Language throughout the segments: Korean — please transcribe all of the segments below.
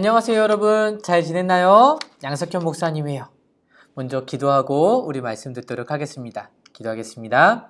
안녕하세요 여러분 잘 지냈나요? 양석현 목사님이에요. 먼저 기도하고 우리 말씀 듣도록 하겠습니다. 기도하겠습니다.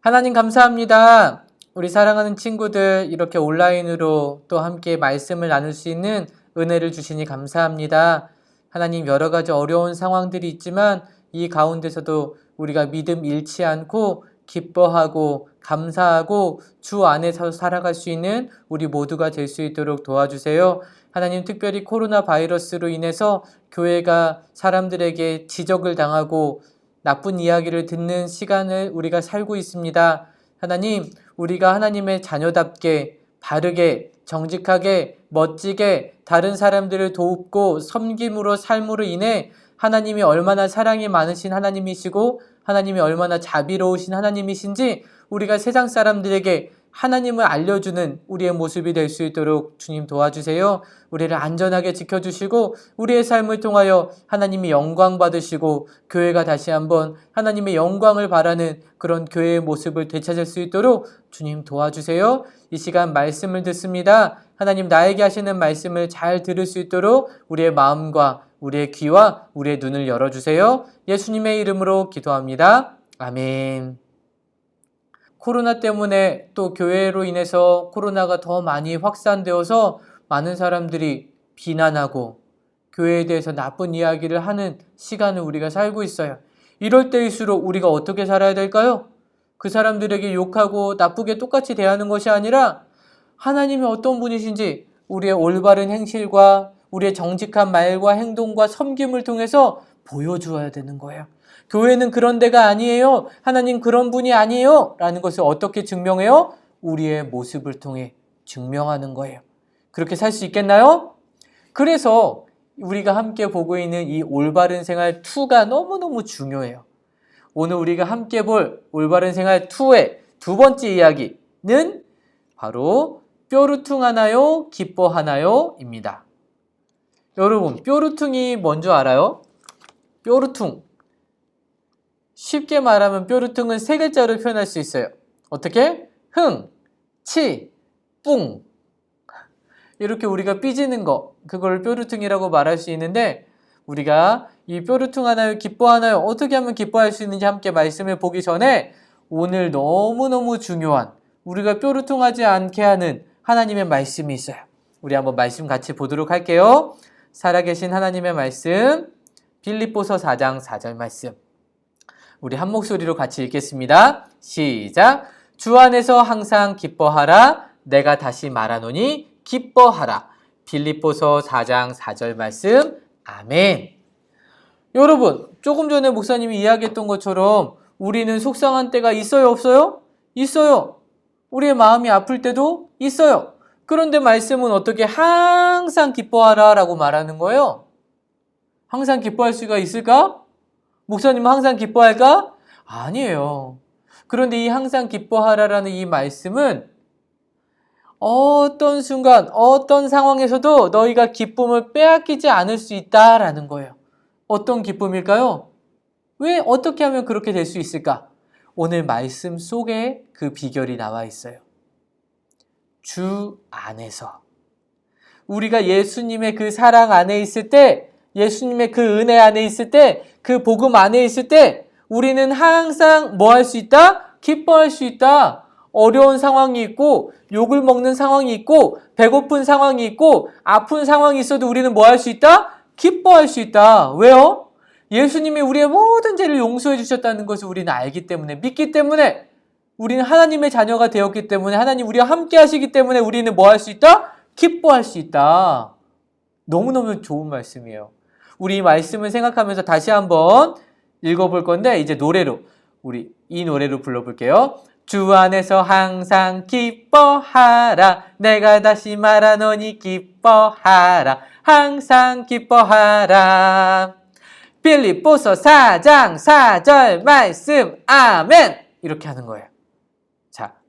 하나님 감사합니다. 우리 사랑하는 친구들 이렇게 온라인으로 또 함께 말씀을 나눌 수 있는 은혜를 주시니 감사합니다. 하나님 여러 가지 어려운 상황들이 있지만 이 가운데서도 우리가 믿음 잃지 않고 기뻐하고 감사하고 주 안에서 살아갈 수 있는 우리 모두가 될 수 있도록 도와주세요. 하나님 특별히 코로나 바이러스로 인해서 교회가 사람들에게 지적을 당하고 나쁜 이야기를 듣는 시간을 우리가 살고 있습니다. 하나님, 우리가 하나님의 자녀답게 바르게 정직하게 멋지게 다른 사람들을 돕고 섬김으로 삶으로 인해 하나님이 얼마나 사랑이 많으신 하나님이시고 하나님이 얼마나 자비로우신 하나님이신지 우리가 세상 사람들에게 하나님을 알려주는 우리의 모습이 될 수 있도록 주님 도와주세요. 우리를 안전하게 지켜주시고 우리의 삶을 통하여 하나님이 영광 받으시고 교회가 다시 한번 하나님의 영광을 바라는 그런 교회의 모습을 되찾을 수 있도록 주님 도와주세요. 이 시간 말씀을 듣습니다. 하나님 나에게 하시는 말씀을 잘 들을 수 있도록 우리의 마음과 우리의 귀와 우리의 눈을 열어주세요. 예수님의 이름으로 기도합니다. 아멘. 코로나 때문에 또 교회로 인해서 코로나가 더 많이 확산되어서 많은 사람들이 비난하고 교회에 대해서 나쁜 이야기를 하는 시간을 우리가 살고 있어요. 이럴 때일수록 우리가 어떻게 살아야 될까요? 그 사람들에게 욕하고 나쁘게 똑같이 대하는 것이 아니라 하나님이 어떤 분이신지 우리의 올바른 행실과 우리의 정직한 말과 행동과 섬김을 통해서 보여주어야 되는 거예요. 교회는 그런 데가 아니에요. 하나님 그런 분이 아니에요. 라는 것을 어떻게 증명해요? 우리의 모습을 통해 증명하는 거예요. 그렇게 살 수 있겠나요? 그래서 우리가 함께 보고 있는 이 올바른 생활 2가 너무너무 중요해요. 오늘 우리가 함께 볼 올바른 생활 2의 두 번째 이야기는 바로 뾰루퉁 하나요? 기뻐하나요? 입니다. 여러분, 뾰루퉁이 뭔지 알아요? 뾰루퉁. 쉽게 말하면 뾰루퉁은 세 글자로 표현할 수 있어요. 어떻게? 흥, 치, 뿡. 이렇게 우리가 삐지는 거, 그걸 뾰루퉁이라고 말할 수 있는데, 우리가 이 뾰루퉁 하나요? 기뻐 하나요? 어떻게 하면 기뻐할 수 있는지 함께 말씀을 보기 전에, 오늘 너무너무 중요한, 우리가 뾰루퉁하지 않게 하는 하나님의 말씀이 있어요. 우리 한번 말씀 같이 보도록 할게요. 살아계신 하나님의 말씀, 빌립보서 4장 4절 말씀. 우리 한 목소리로 같이 읽겠습니다. 시작. 주 안에서 항상 기뻐하라. 내가 다시 말하노니 기뻐하라. 빌립보서 4장 4절 말씀. 아멘. 여러분, 조금 전에 목사님이 이야기했던 것처럼 우리는 속상한 때가 있어요, 없어요? 있어요. 우리의 마음이 아플 때도 있어요. 그런데 말씀은 어떻게 항상 기뻐하라 라고 말하는 거예요? 항상 기뻐할 수가 있을까? 목사님은 항상 기뻐할까? 아니에요. 그런데 이 항상 기뻐하라라는 이 말씀은 어떤 순간, 어떤 상황에서도 너희가 기쁨을 빼앗기지 않을 수 있다라는 거예요. 어떤 기쁨일까요? 왜, 어떻게 하면 그렇게 될 수 있을까? 오늘 말씀 속에 그 비결이 나와 있어요. 주 안에서. 우리가 예수님의 그 사랑 안에 있을 때, 예수님의 그 은혜 안에 있을 때, 그 복음 안에 있을 때, 우리는 항상 뭐 할 수 있다? 기뻐할 수 있다. 어려운 상황이 있고, 욕을 먹는 상황이 있고, 배고픈 상황이 있고, 아픈 상황이 있어도 우리는 뭐 할 수 있다? 기뻐할 수 있다. 왜요? 예수님이 우리의 모든 죄를 용서해 주셨다는 것을 우리는 알기 때문에, 믿기 때문에, 우리는 하나님의 자녀가 되었기 때문에, 하나님 우리와 함께 하시기 때문에 우리는 뭐 할 수 있다? 기뻐할 수 있다. 너무너무 좋은 말씀이에요. 우리 이 말씀을 생각하면서 다시 한번 읽어볼 건데, 이제 노래로, 우리 이 노래로 불러볼게요. 주 안에서 항상 기뻐하라. 내가 다시 말하노니 기뻐하라. 항상 기뻐하라. 빌립보서 4장 4절 말씀 아멘 이렇게 하는 거예요.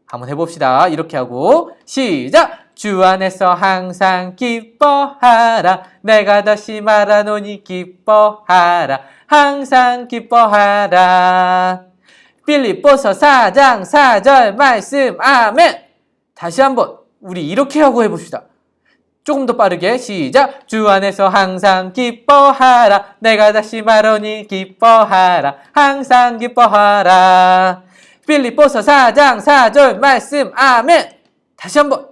자, 한번 해봅시다. 이렇게 하고 시작. 주 안에서 항상 기뻐하라. 내가 다시 말하노니 기뻐하라. 항상 기뻐하라. 빌립보서 4장 4절 말씀 아멘. 다시 한번 우리 이렇게 하고 해봅시다. 조금 더 빠르게 시작. 주 안에서 항상 기뻐하라. 내가 다시 말하니 기뻐하라. 항상 기뻐하라. 빌립보서 4장 4절 말씀 아멘. 다시 한번.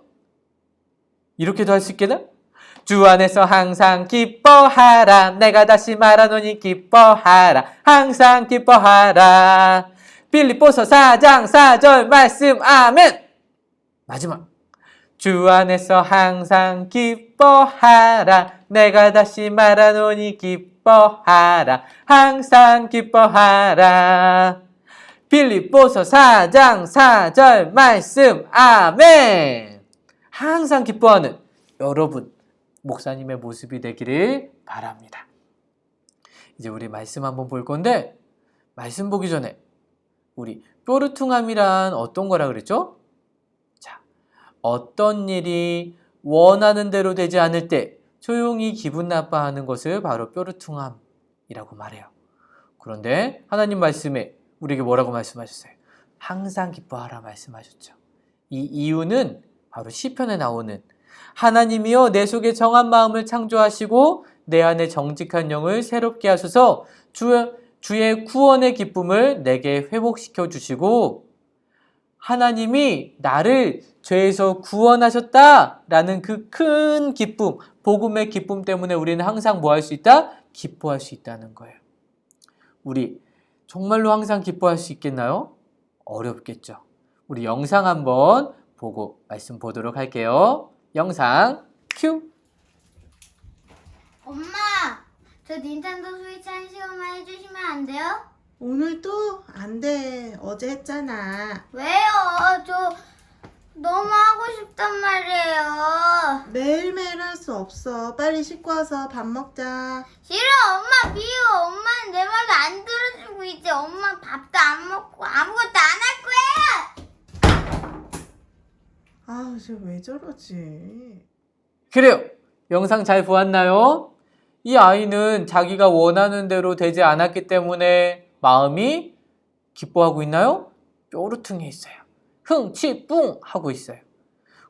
이렇게도 할 수 있겠나? 주 안에서 항상 기뻐하라. 내가 다시 말하노니 기뻐하라. 항상 기뻐하라. 빌립보서 4장 4절 말씀 아멘. 마지막. 주 안에서 항상 기뻐하라. 내가 다시 말하노니 기뻐하라. 항상 기뻐하라. 빌립보서 4장 4절 말씀 아멘. 항상 기뻐하는 여러분 목사님의 모습이 되기를 바랍니다. 이제 우리 말씀 한번 볼 건데 말씀 보기 전에 우리 뾰루퉁함이란 어떤 거라 그랬죠? 자, 어떤 일이 원하는 대로 되지 않을 때 조용히 기분 나빠하는 것을 바로 뾰루퉁함이라고 말해요. 그런데 하나님 말씀에 우리에게 뭐라고 말씀하셨어요? 항상 기뻐하라 말씀하셨죠. 이 이유는 바로 시편에 나오는 하나님이여 내 속에 정한 마음을 창조하시고 내 안에 정직한 영을 새롭게 하소서 주, 주의 구원의 기쁨을 내게 회복시켜 주시고 하나님이 나를 죄에서 구원하셨다라는 그 큰 기쁨, 복음의 기쁨 때문에 우리는 항상 뭐 할 수 있다? 기뻐할 수 있다는 거예요. 우리 정말로 항상 기뻐할 수 있겠나요? 어렵겠죠. 우리 영상 한번 보고 말씀 보도록 할게요. 영상 큐. 엄마, 저 닌텐도 스위치 한 시간만 해주시면 안 돼요? 오늘도 안 돼. 어제 했잖아. 왜요? 저 너무 하고 싶단 말이에요. 매일매일 할 수 없어. 빨리 씻고 와서 밥 먹자. 싫어, 엄마 비워. 엄마는 내 말도 안 들어주고 이제 엄마 밥도 안 먹고 아무것도 안 할 거예요. 아우, 쟤 왜 저러지? 그래요. 영상 잘 보았나요? 이 아이는 자기가 원하는 대로 되지 않았기 때문에 마음이 기뻐하고 있나요? 뾰루퉁해 있어요. 흥, 치, 뿡 하고 있어요.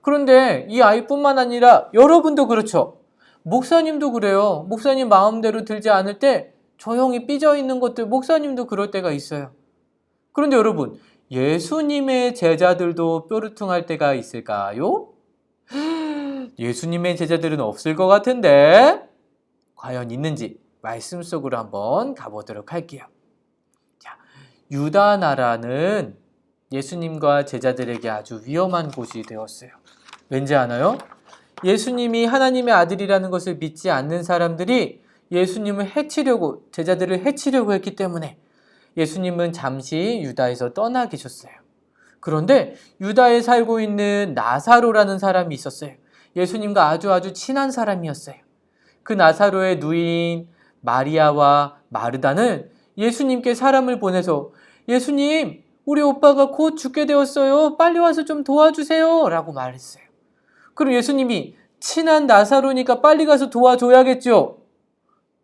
그런데 이 아이뿐만 아니라 여러분도 그렇죠. 목사님도 그래요. 목사님 마음대로 들지 않을 때 조용히 삐져 있는 것들 목사님도 그럴 때가 있어요. 그런데 여러분, 예수님의 제자들도 뾰루퉁할 때가 있을까요? 예수님의 제자들은 없을 것 같은데 과연 있는지 말씀 속으로 한번 가보도록 할게요. 자, 유다 나라는 예수님과 제자들에게 아주 위험한 곳이 되었어요. 왠지 아나요? 예수님이 하나님의 아들이라는 것을 믿지 않는 사람들이 예수님을 해치려고 제자들을 해치려고 했기 때문에 예수님은 잠시 유다에서 떠나 계셨어요. 그런데 유다에 살고 있는 나사로라는 사람이 있었어요. 예수님과 아주 아주 친한 사람이었어요. 그 나사로의 누이인 마리아와 마르다는 예수님께 사람을 보내서 예수님, 우리 오빠가 곧 죽게 되었어요. 빨리 와서 좀 도와주세요. 라고 말했어요. 그럼 예수님이 친한 나사로니까 빨리 가서 도와줘야겠죠.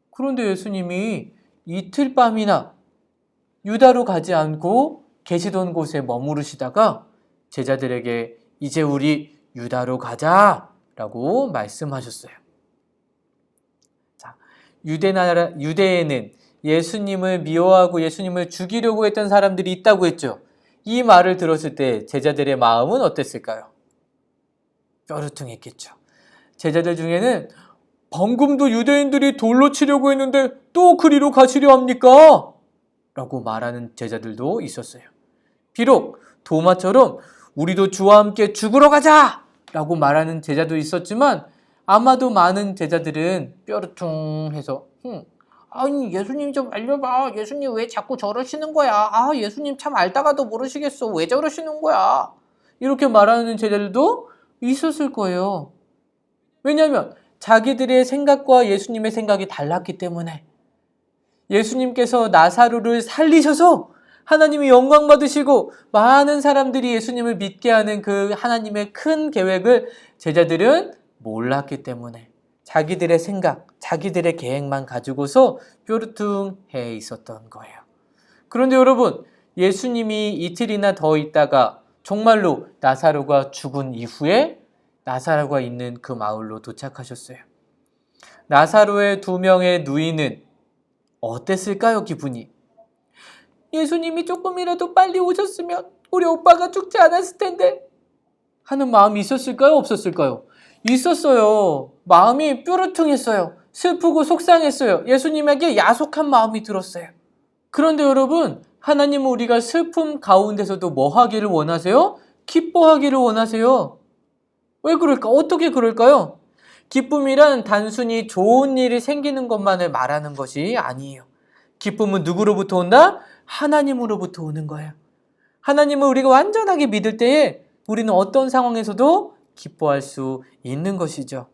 그런데 예수님이 이틀 밤이나 유다로 가지 않고 계시던 곳에 머무르시다가 제자들에게 이제 우리 유다로 가자 라고 말씀하셨어요. 자, 유대 나라 유대에는 예수님을 미워하고 예수님을 죽이려고 했던 사람들이 있다고 했죠. 이 말을 들었을 때 제자들의 마음은 어땠을까요? 뾰루퉁했겠죠. 제자들 중에는 방금도 유대인들이 돌로 치려고 했는데 또 그리로 가시려 합니까? 라고 말하는 제자들도 있었어요. 비록 도마처럼 우리도 주와 함께 죽으러 가자! 라고 말하는 제자도 있었지만 아마도 많은 제자들은 뾰루퉁해서 흠, 아니 예수님 좀 알려봐. 예수님 왜 자꾸 저러시는 거야? 아 예수님 참 알다가도 모르시겠어. 왜 저러시는 거야? 이렇게 말하는 제자들도 있었을 거예요. 왜냐하면 자기들의 생각과 예수님의 생각이 달랐기 때문에 예수님께서 나사로를 살리셔서 하나님이 영광 받으시고 많은 사람들이 예수님을 믿게 하는 그 하나님의 큰 계획을 제자들은 몰랐기 때문에 자기들의 생각, 자기들의 계획만 가지고서 뾰루퉁해 있었던 거예요. 그런데 여러분, 예수님이 이틀이나 더 있다가 정말로 나사로가 죽은 이후에 나사로가 있는 그 마을로 도착하셨어요. 나사로의 두 명의 누이는 어땠을까요, 기분이? 예수님이 조금이라도 빨리 오셨으면 우리 오빠가 죽지 않았을 텐데 하는 마음이 있었을까요, 없었을까요? 있었어요. 마음이 뾰루퉁했어요. 슬프고 속상했어요. 예수님에게 야속한 마음이 들었어요. 그런데 여러분, 하나님은 우리가 슬픔 가운데서도 뭐 하기를 원하세요? 기뻐하기를 원하세요. 왜 그럴까? 어떻게 그럴까요? 기쁨이란 단순히 좋은 일이 생기는 것만을 말하는 것이 아니에요. 기쁨은 누구로부터 온다? 하나님으로부터 오는 거예요. 하나님을 우리가 완전하게 믿을 때에 우리는 어떤 상황에서도 기뻐할 수 있는 것이죠.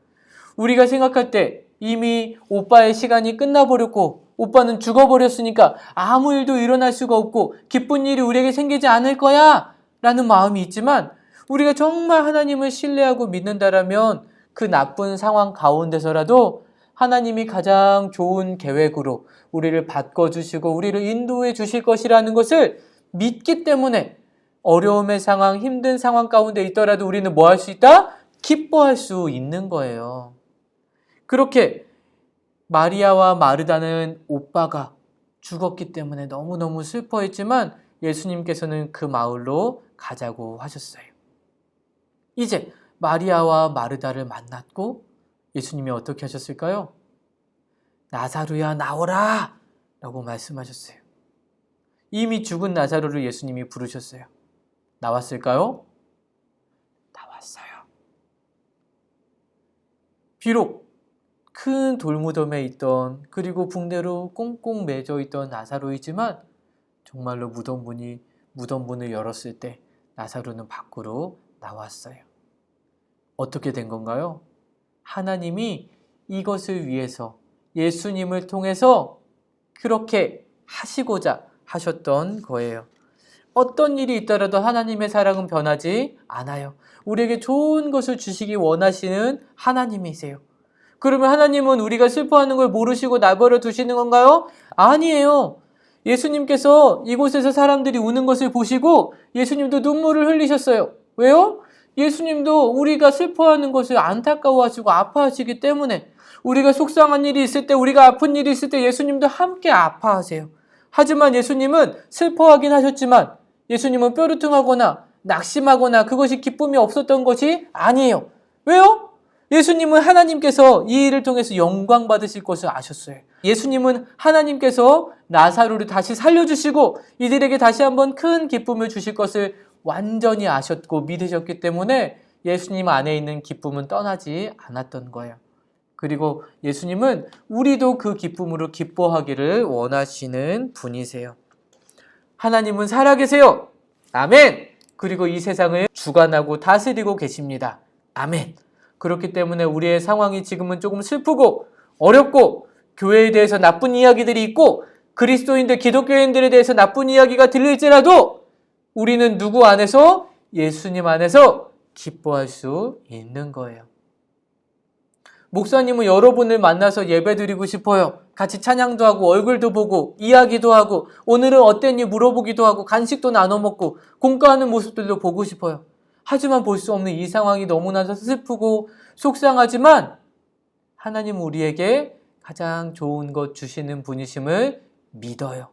우리가 생각할 때 이미 오빠의 시간이 끝나버렸고 오빠는 죽어버렸으니까 아무 일도 일어날 수가 없고 기쁜 일이 우리에게 생기지 않을 거야 라는 마음이 있지만 우리가 정말 하나님을 신뢰하고 믿는다라면 그 나쁜 상황 가운데서라도 하나님이 가장 좋은 계획으로 우리를 바꿔주시고 우리를 인도해 주실 것이라는 것을 믿기 때문에 어려움의 상황, 힘든 상황 가운데 있더라도 우리는 뭐 할 수 있다? 기뻐할 수 있는 거예요. 그렇게 마리아와 마르다는 오빠가 죽었기 때문에 너무너무 슬퍼했지만 예수님께서는 그 마을로 가자고 하셨어요. 이제 마리아와 마르다를 만났고 예수님이 어떻게 하셨을까요? 나사로야 나오라! 라고 말씀하셨어요. 이미 죽은 나사로를 예수님이 부르셨어요. 나왔을까요? 나왔어요. 비록 큰 돌무덤에 있던 그리고 붕대로 꽁꽁 매져 있던 나사로이지만 정말로 무덤 문이 무덤 문을 열었을 때 나사로는 밖으로 나왔어요. 어떻게 된 건가요? 하나님이 이것을 위해서 예수님을 통해서 그렇게 하시고자 하셨던 거예요. 어떤 일이 있더라도 하나님의 사랑은 변하지 않아요. 우리에게 좋은 것을 주시기 원하시는 하나님이세요. 그러면 하나님은 우리가 슬퍼하는 걸 모르시고 나버려 두시는 건가요? 아니에요. 예수님께서 이곳에서 사람들이 우는 것을 보시고 예수님도 눈물을 흘리셨어요. 왜요? 예수님도 우리가 슬퍼하는 것을 안타까워하시고 아파하시기 때문에 우리가 속상한 일이 있을 때, 우리가 아픈 일이 있을 때 예수님도 함께 아파하세요. 하지만 예수님은 슬퍼하긴 하셨지만 예수님은 뾰루퉁하거나 낙심하거나 그것이 기쁨이 없었던 것이 아니에요. 왜요? 예수님은 하나님께서 이 일을 통해서 영광 받으실 것을 아셨어요. 예수님은 하나님께서 나사로를 다시 살려주시고 이들에게 다시 한번 큰 기쁨을 주실 것을 완전히 아셨고 믿으셨기 때문에 예수님 안에 있는 기쁨은 떠나지 않았던 거예요. 그리고 예수님은 우리도 그 기쁨으로 기뻐하기를 원하시는 분이세요. 하나님은 살아계세요. 아멘. 그리고 이 세상을 주관하고 다스리고 계십니다. 아멘. 그렇기 때문에 우리의 상황이 지금은 조금 슬프고 어렵고 교회에 대해서 나쁜 이야기들이 있고 그리스도인들, 기독교인들에 대해서 나쁜 이야기가 들릴지라도 우리는 누구 안에서 예수님 안에서 기뻐할 수 있는 거예요. 목사님은 여러분을 만나서 예배 드리고 싶어요. 같이 찬양도 하고 얼굴도 보고 이야기도 하고 오늘은 어땠니 물어보기도 하고 간식도 나눠 먹고 공과하는 모습들도 보고 싶어요. 하지만 볼 수 없는 이 상황이 너무나 슬프고 속상하지만 하나님 우리에게 가장 좋은 것 주시는 분이심을 믿어요.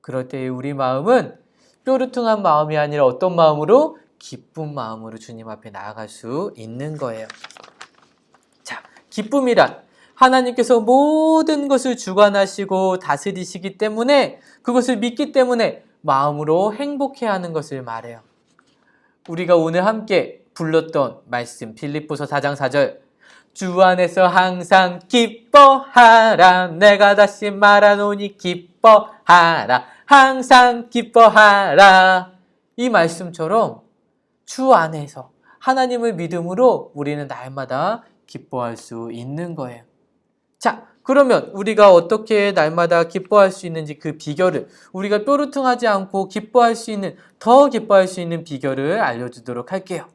그럴 때 우리 마음은 뾰루퉁한 마음이 아니라 어떤 마음으로 기쁜 마음으로 주님 앞에 나아갈 수 있는 거예요. 자, 기쁨이란 하나님께서 모든 것을 주관하시고 다스리시기 때문에 그것을 믿기 때문에 마음으로 행복해 하는 것을 말해요. 우리가 오늘 함께 불렀던 말씀 빌립보서 4장 4절 주 안에서 항상 기뻐하라 내가 다시 말하노니 기뻐하라 항상 기뻐하라 이 말씀처럼 주 안에서 하나님을 믿음으로 우리는 날마다 기뻐할 수 있는 거예요. 자, 그러면 우리가 어떻게 날마다 기뻐할 수 있는지 그 비결을 우리가 뾰루퉁하지 않고 기뻐할 수 있는 더 기뻐할 수 있는 비결을 알려주도록 할게요.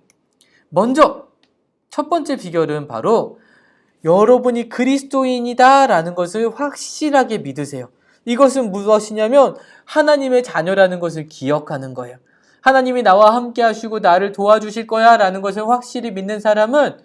먼저 첫 번째 비결은 바로 여러분이 그리스도인이다라는 것을 확실하게 믿으세요. 이것은 무엇이냐면 하나님의 자녀라는 것을 기억하는 거예요. 하나님이 나와 함께 하시고 나를 도와주실 거야 라는 것을 확실히 믿는 사람은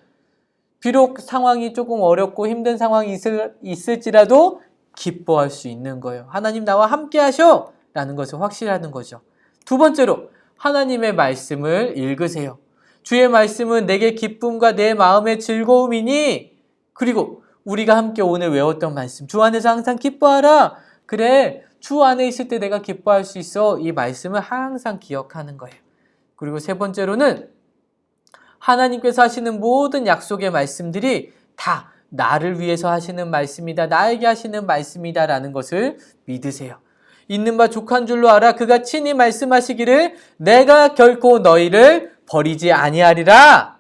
비록 상황이 조금 어렵고 힘든 상황이 있을, 있을지라도 기뻐할 수 있는 거예요. 하나님 나와 함께 하셔! 라는 것을 확실하는 거죠. 두 번째로, 하나님의 말씀을 읽으세요. 주의 말씀은 내게 기쁨과 내 마음의 즐거움이니, 그리고 우리가 함께 오늘 외웠던 말씀, 주 안에서 항상 기뻐하라! 그래, 주 안에 있을 때 내가 기뻐할 수 있어. 이 말씀을 항상 기억하는 거예요. 그리고 세 번째로는 하나님께서 하시는 모든 약속의 말씀들이 다 나를 위해서 하시는 말씀이다. 나에게 하시는 말씀이다. 라는 것을 믿으세요. 있는 바 족한 줄로 알아. 그가 친히 말씀하시기를 내가 결코 너희를 버리지 아니하리라.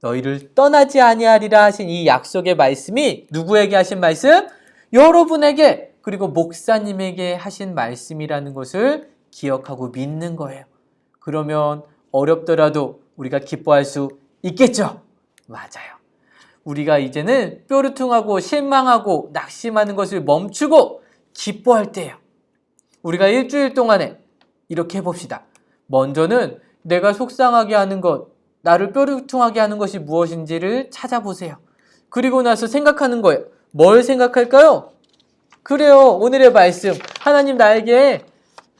너희를 떠나지 아니하리라 하신 이 약속의 말씀이 누구에게 하신 말씀? 여러분에게 그리고 목사님에게 하신 말씀이라는 것을 기억하고 믿는 거예요. 그러면 어렵더라도 우리가 기뻐할 수 있겠죠? 맞아요. 우리가 이제는 뾰루퉁하고 실망하고 낙심하는 것을 멈추고 기뻐할 때예요. 우리가 일주일 동안에 이렇게 해봅시다. 먼저는 내가 속상하게 하는 것, 나를 뾰루퉁하게 하는 것이 무엇인지를 찾아보세요. 그리고 나서 생각하는 거예요. 뭘 생각할까요? 그래요. 오늘의 말씀. 하나님 나에게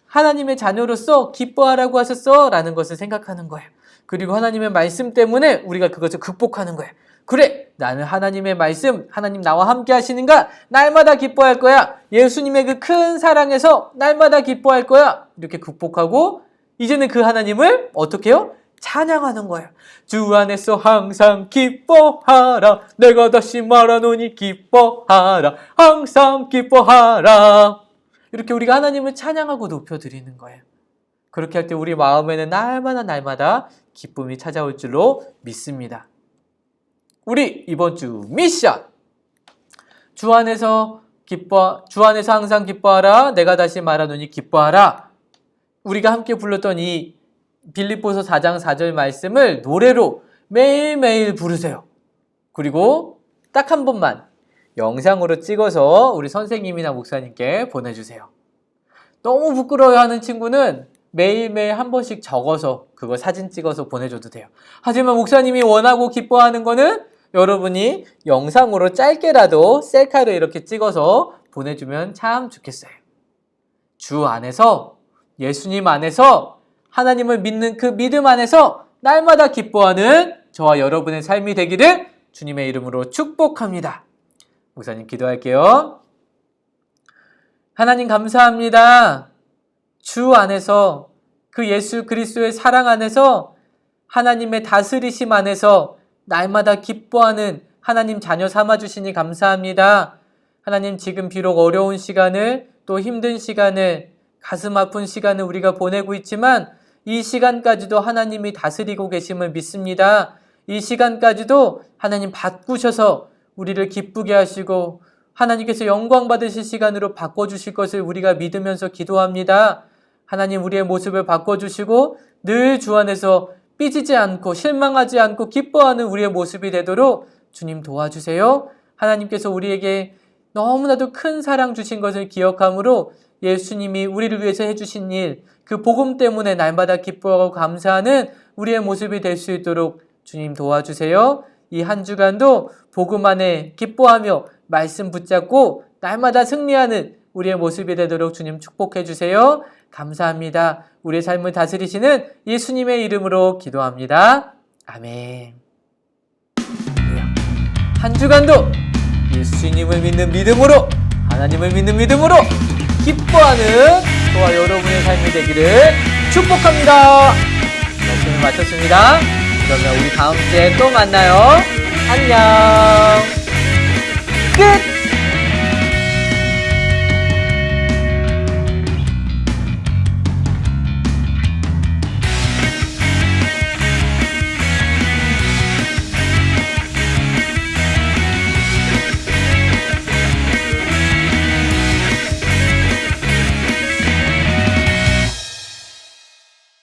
하나님의 자녀로서 기뻐하라고 하셨어. 라는 것을 생각하는 거예요. 그리고 하나님의 말씀 때문에 우리가 그것을 극복하는 거예요. 그래! 나는 하나님의 말씀, 하나님 나와 함께 하시는가? 날마다 기뻐할 거야. 예수님의 그 큰 사랑에서 날마다 기뻐할 거야. 이렇게 극복하고, 이제는 그 하나님을 어떻게 해요? 찬양하는 거예요. 주 안에서 항상 기뻐하라. 내가 다시 말하노니 기뻐하라. 항상 기뻐하라. 이렇게 우리가 하나님을 찬양하고 높여드리는 거예요. 그렇게 할 때 우리 마음에는 날마다 날마다 기쁨이 찾아올 줄로 믿습니다. 우리 이번 주 미션! 주 안에서 기뻐, 주 안에서 항상 기뻐하라. 내가 다시 말하노니 기뻐하라. 우리가 함께 불렀던 이 빌립보서 4장 4절 말씀을 노래로 매일매일 부르세요. 그리고 딱 한 번만 영상으로 찍어서 우리 선생님이나 목사님께 보내주세요. 너무 부끄러워하는 친구는 매일매일 한 번씩 적어서 그거 사진 찍어서 보내줘도 돼요. 하지만 목사님이 원하고 기뻐하는 거는 여러분이 영상으로 짧게라도 셀카로 이렇게 찍어서 보내주면 참 좋겠어요. 주 안에서 예수님 안에서 하나님을 믿는 그 믿음 안에서 날마다 기뻐하는 저와 여러분의 삶이 되기를 주님의 이름으로 축복합니다. 목사님 기도할게요. 하나님 감사합니다. 주 안에서 그 예수 그리스도의 사랑 안에서 하나님의 다스리심 안에서 날마다 기뻐하는 하나님 자녀 삼아 주시니 감사합니다. 하나님 지금 비록 어려운 시간을 또 힘든 시간을 가슴 아픈 시간을 우리가 보내고 있지만 이 시간까지도 하나님이 다스리고 계심을 믿습니다. 이 시간까지도 하나님 바꾸셔서 우리를 기쁘게 하시고 하나님께서 영광 받으실 시간으로 바꿔주실 것을 우리가 믿으면서 기도합니다. 하나님 우리의 모습을 바꿔주시고 늘 주 안에서 삐지지 않고 실망하지 않고 기뻐하는 우리의 모습이 되도록 주님 도와주세요. 하나님께서 우리에게 너무나도 큰 사랑 주신 것을 기억함으로 예수님이 우리를 위해서 해주신 일, 그 복음 때문에 날마다 기뻐하고 감사하는 우리의 모습이 될 수 있도록 주님 도와주세요. 이 한 주간도 복음 안에 기뻐하며 말씀 붙잡고 날마다 승리하는 우리의 모습이 되도록 주님 축복해 주세요. 감사합니다. 우리의 삶을 다스리시는 예수님의 이름으로 기도합니다. 아멘. 한 주간도 예수님을 믿는 믿음으로 하나님을 믿는 믿음으로 기뻐하는 저와 여러분의 삶이 되기를 축복합니다. 말씀을 마쳤습니다. 그러면 우리 다음 주에 또 만나요. 안녕. 끝!